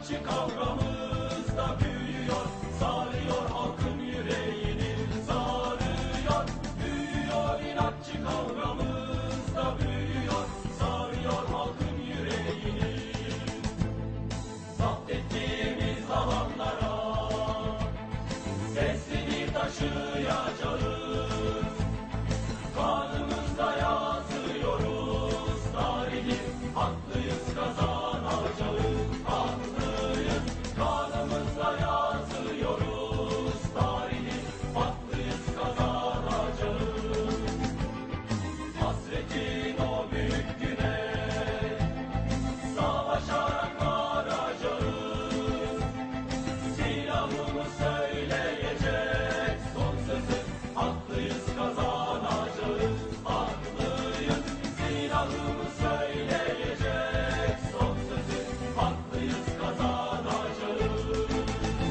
inatçı kavgamız büyüyor, sarıyor halkın yüreğini, sarıyor, büyüyor inatçı kavgamız büyüyor, sarıyor halkın yüreğini. Zapt ettiğimiz alanlara, sesini taşıyacağız.